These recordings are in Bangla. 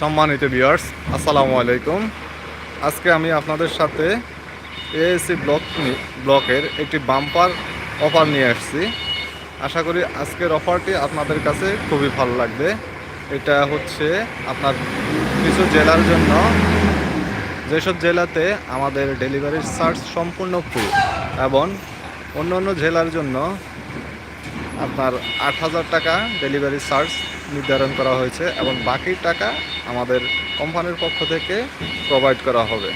সম্মানিত ভিউয়ার্স আসসালামু আলাইকুম। আজকে আমি আপনাদের সাথে এএসসি ব্লক ব্লকের একটি বাম্পার অফার নিয়ে আসছি। আশা করি আজকের অফারটি আপনাদের কাছে খুবই ভালো লাগবে। এটা হচ্ছে আপনার কিছু জেলার জন্য। যেসব জেলাতে আমাদের ডেলিভারি চার্জ সম্পূর্ণ ফ্রি এবং অন্য অন্য জেলার জন্য আপনার আট হাজার টাকা ডেলিভারি চার্জ নির্ধারণ করা হয়েছে এবং বাকি টাকা আমাদের কোম্পানির পক্ষ থেকে প্রোভাইড করা হবে।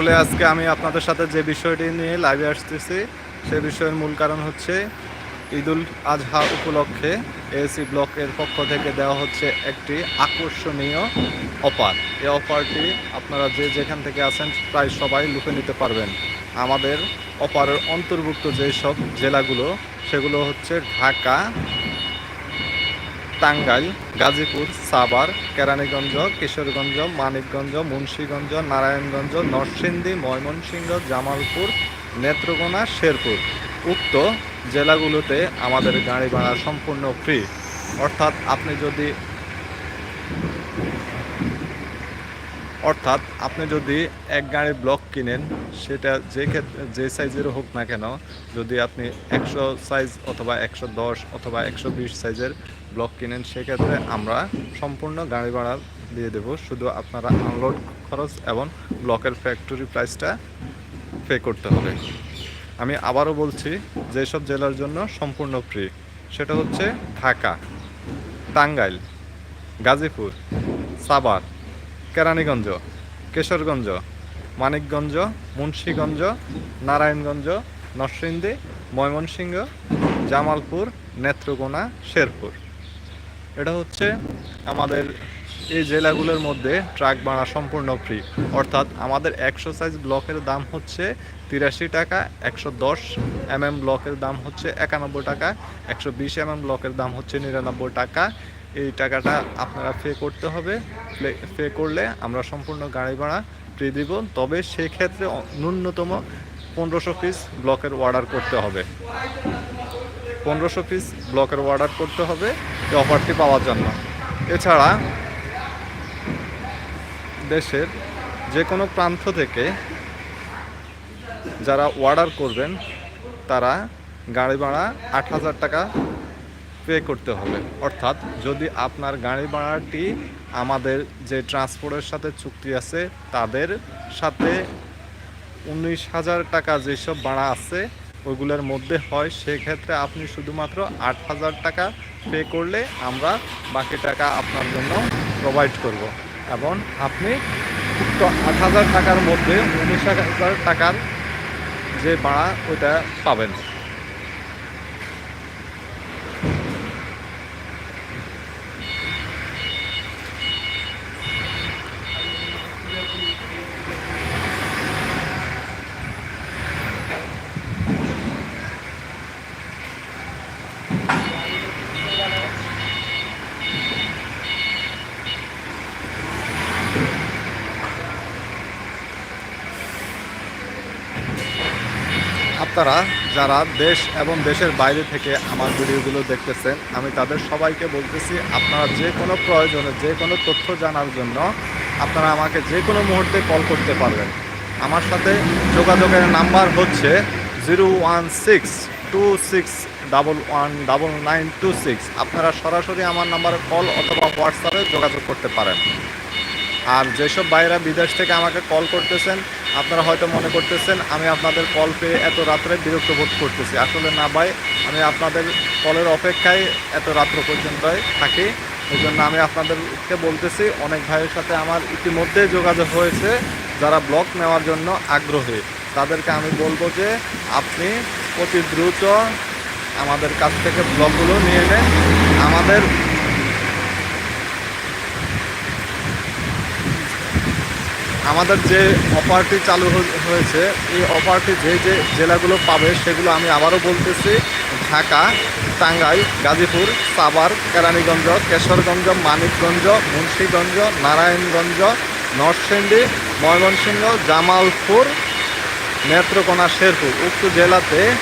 আসলে আজকে আমি আপনাদের সাথে যে বিষয়টি নিয়ে লাইভে আসতেছি, সে বিষয়ের মূল কারণ হচ্ছে ঈদুল আজহা উপলক্ষে এসি ব্লকের পক্ষ থেকে দেওয়া হচ্ছে একটি আকর্ষণীয় অফার। এই অফারটি আপনারা যে যেখান থেকে আছেন প্রায় সবাই লুকে নিতে পারবেন। আমাদের অফারের অন্তর্ভুক্ত যেসব জেলাগুলো, সেগুলো হচ্ছে ঢাকা টাঙ্গাইল, গাজীপুর, সাভার, কেরানীগঞ্জ, কিশোরগঞ্জ, মানিকগঞ্জ, মুন্সীগঞ্জ, নারায়ণগঞ্জ, নরসিংদী, ময়মনসিংহ, জামালপুর, নেত্রকোনা, শেরপুর। উক্ত জেলাগুলোতে আমাদের গাড়ি ভাড়া সম্পূর্ণ ফ্রি অর্থাৎ আপনি যদি অর্থাৎ আপনি যদি এক গাড়ি ব্লক কিনেন, সেটা যে ক্ষেত্রে যে সাইজের হোক না কেন, যদি আপনি একশো সাইজ অথবা একশো দশ অথবা একশো বিশ সাইজের ব্লক কিনেন, সেক্ষেত্রে আমরা সম্পূর্ণ গাড়ি ভাড়া দিয়ে দেব। শুধু আপনারা আনলোড খরচ এবং ব্লকের ফ্যাক্টরি প্রাইসটা পে করতে হবে। আমি আবারও বলছি, যেসব জেলার জন্য সম্পূর্ণ ফ্রি সেটা হচ্ছে ঢাকা, টাঙ্গাইল, গাজীপুর সাবার কেরানীগঞ্জ, কেশরগঞ্জ, মানিকগঞ্জ, মুন্সীগঞ্জ, নারায়ণগঞ্জ, নরসিংদী, ময়মনসিংহ, জামালপুর, নেত্রকোনা, শেরপুর। এটা হচ্ছে আমাদের এই জেলাগুলোর মধ্যে ট্রাক ভাড়া সম্পূর্ণ ফ্রি অর্থাৎ আমাদের একশো সাইজ ব্লকের দাম হচ্ছে তিরাশি টাকা, একশো দশ এমএম ব্লকের দাম হচ্ছে একানব্বই টাকা, একশো বিশ এমএম ব্লকের দাম হচ্ছে নিরানব্বই টাকা। এই টাকাটা আপনারা পে করতে হবে। পে করলে আমরা সম্পূর্ণ গাড়ি ভাড়া ফ্রি দিব। তবে সেক্ষেত্রে ন্যূনতম পনেরোশো পিস ব্লকের অর্ডার করতে হবে। পনেরোশো পিস ব্লকের অর্ডার করতে হবে এই অফারটি পাওয়ার জন্য। এছাড়া দেশের যে কোনো প্রান্ত থেকে যারা অর্ডার করবেন, তারা গাড়ি ভাড়া আট হাজার টাকা পে করতে হবে। অর্থাৎ যদি আপনার গাড়ি ভাড়াটি আমাদের যে ট্রান্সপোর্টের সাথে চুক্তি আছে, তাদের সাথে উনিশ হাজার টাকা যেসব ভাড়া আছে ওইগুলোর মধ্যে হয়, সেক্ষেত্রে আপনি শুধুমাত্র আট হাজার টাকা পে করলে আমরা বাকি টাকা আপনার জন্য প্রোভাইড করব। এবং আপনি তো আট হাজার টাকার মধ্যে উনিশ হাজার টাকার যে ভাড়া, ওইটা পাবেন। আপনারা যারা দেশ এবং দেশের বাইরে থেকে আমার ভিডিওগুলো দেখতেছেন, আমি তাদের সবাইকে বলতেছি, আপনারা যে কোনো প্রয়োজনে, যে কোনো তথ্য জানার জন্য আপনারা আমাকে যে কোনো মুহূর্তে কল করতে পারবেন। আমার সাথে যোগাযোগের নাম্বার হচ্ছে zero one six two six double one double nine two six. আপনারা সরাসরি আমার নাম্বারে কল অথবা হোয়াটসঅ্যাপে যোগাযোগ করতে পারেন। আর যেসব বাইরা বিদেশ থেকে আমাকে কল করতেছেন আপনারা হয়তো মনে করতেছেন, আমি আপনাদের কল পেয়ে এত রাত্রে বিরক্ত বোধ করতেছি। আসলে না ভাই, আমি আপনাদের কলের অপেক্ষায় এত রাত্র পর্যন্ত থাকি। এই জন্য আমি আপনাদেরকে বলতেছি, অনেক ভাইয়ের সাথে আমার ইতিমধ্যে যোগাযোগ হয়েছে, যারা ব্লক নেওয়ার জন্য আগ্রহী। তাদেরকে আমি বলব যে, আপনি অতি দ্রুত আমাদের কাছ থেকে ব্লকগুলো নিয়ে নেন। আমাদের আমাদের যে অফারটি চালু হয়ে- হয়েছে, এই অফারটি যে যে জেলাগুলো পাবে সেগুলো আমি আবারও বলতেছি, ঢাকা, টাঙ্গাইল, গাজীপুর, সাভার, কেরানীগঞ্জ, কেশরগঞ্জ, মানিকগঞ্জ, মুন্সীগঞ্জ, নারায়ণগঞ্জ, নরসিংদী, ময়মনসিংহ, জামালপুর, নেত্রকোনা, শেরপুর উক্ত জেলাতে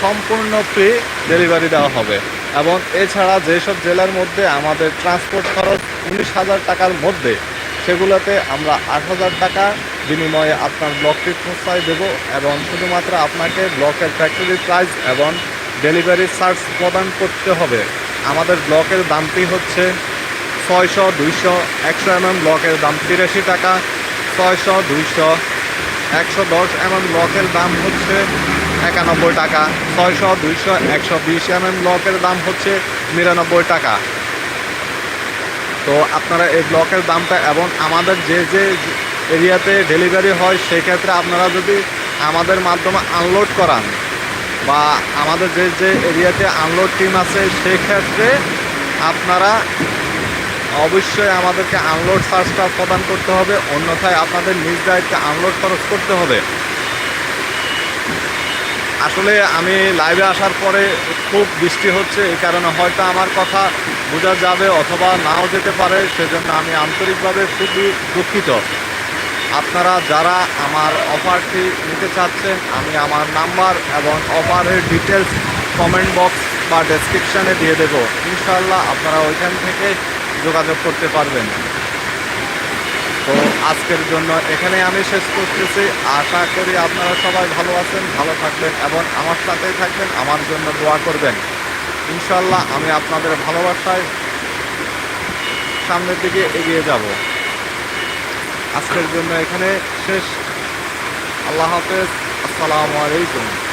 সম্পূর্ণ ফ্রি ডেলিভারি দেওয়া হবে। এবং এছাড়া যেসব জেলার মধ্যে আমাদের ট্রান্সপোর্ট খরচ উনিশ হাজার টাকার মধ্যে সেগুলোতে আমরা আট হাজার টাকা বিনিময়ে আপনার ব্লকটি পৌঁছায় দেব এবং শুধুমাত্র আপনাকে ব্লকের ফ্যাক্টরি প্রাইস এবং ডেলিভারি চার্জ প্রদান করতে হবে। আমাদের ব্লকের দামটি হচ্ছে ছয়শো, দুইশো, একশো এমএম ব্লকের দাম তিরাশি টাকা, ছয়শো, দুইশো, একশো দশ এমএম ব্লকের দাম হচ্ছে একানব্বই টাকা, ছয়শো, দুইশো, একশো বিশ এমএম ব্লকের দাম হচ্ছে নিরানব্বই টাকা। তো আপনারা এই ব্লকের দামটা এবং আমাদের যে যে এরিয়াতে ডেলিভারি হয় সেই ক্ষেত্রে আপনারা যদি আমাদের মাধ্যমে আনলোড করান বা আমাদের যে যে এরিয়াতে আনলোড টিম আছে সেই ক্ষেত্রে আপনারা অবশ্যই আমাদেরকে আনলোড চার্জটা প্রদান করতে হবে। অন্যথায় আপনাদের নিজ দায়িত্বে আনলোড খরচ করতে হবে। আসলে আমি লাইভে আসার পরে খুব বৃষ্টি হচ্ছে, এই কারণে হয়তো আমার কথা বোঝা যাবে অথবা নাও যেতে পারে, সেজন্য আমি আন্তরিকভাবে খুবই দুঃখিত। আপনারা যারা আমার অফারটি নিতে চাচ্ছেন, আমি আমার নাম্বার এবং অফারের ডিটেলস কমেন্ট বক্স বা ডেসক্রিপশানে দিয়ে দেব। ইনশাল্লাহ আপনারা ওইখান থেকে যোগাযোগ করতে পারবেন। তো আজকের জন্য এখানে আমি শেষ করতেছি। আশা করি আপনারা সবাই ভালো আছেন, ভালো থাকবেন এবং আমার সাথেই থাকবেন, আমার জন্য দোয়া করবেন। ইনশাল্লাহ আমি আপনাদের ভালোবাসায় সামনের দিকে এগিয়ে যাব। আজকের জন্য এখানে শেষ। আল্লাহ হাফেজ। আসসালামু আলাইকুম।